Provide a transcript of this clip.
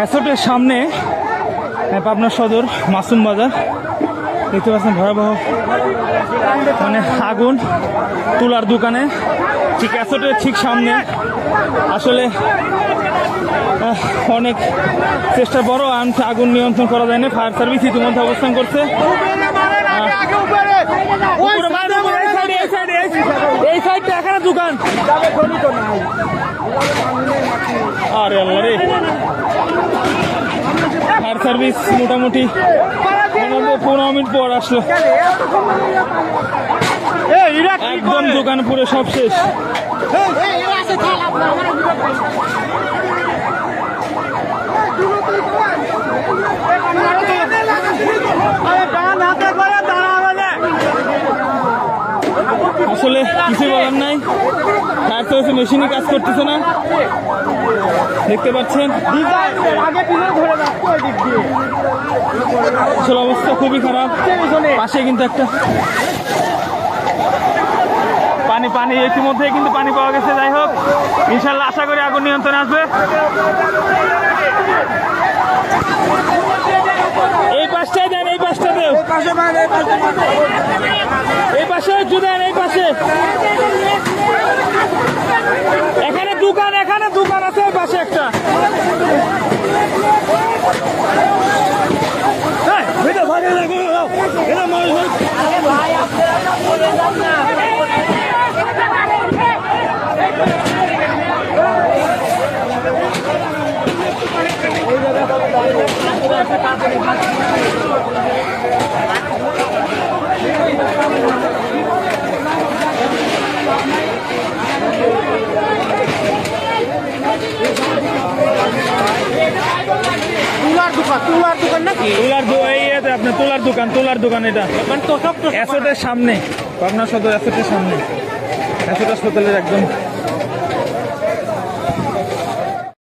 অ্যাসোটের সামনে পাবনা সদর, মাসুম বাজার। দেখতে পাচ্ছেন ভয়াবহ মানে আগুন তুলার দোকানে। ঠিক অ্যাসোটের ঠিক সামনে। আসলে অনেক চেষ্টা বড় আগুন নিয়ন্ত্রণ করা যায়নি ফায়ার সার্ভিস ইতিমধ্যে অবস্থান করছে। এই দোকান আরে আল্লাহ রে। ফায়ার সার্ভিস মোটামুটি পনেরো মিনিট পর আসলো। একদম দোকান পুরো সব শেষ। আসলে কিছু বলার নাই। ফায়ার সার্ভিস মেশিনই কাজ করতেছে না। দেখতে পাচ্ছেন? আসলে অবস্থা খুবই খারাপ। পাশে কিন্তু একটা পানি পানি ইতিমধ্যে কিন্তু পানি পাওয়া গেছে। যাই হোক ইনশাল্লাহ আশা করি আগুন নিয়ন্ত্রণে আসবে। এই পাশটায় দেন এই পাশটা দেন। এই পাশে একটু দেন এই পাশে। এখানে দোকান এখানে দোকান আছে পাশে একটা। এই, এটা তুলার দোকান নাকি? তুলার এই আপনার তুলার দোকান তুলার দোকান এটা। মানে তোষক সামনে। পাবনা সদর অ্যাসোটের সামনে। অ্যাসোট হাসপাতালের একদম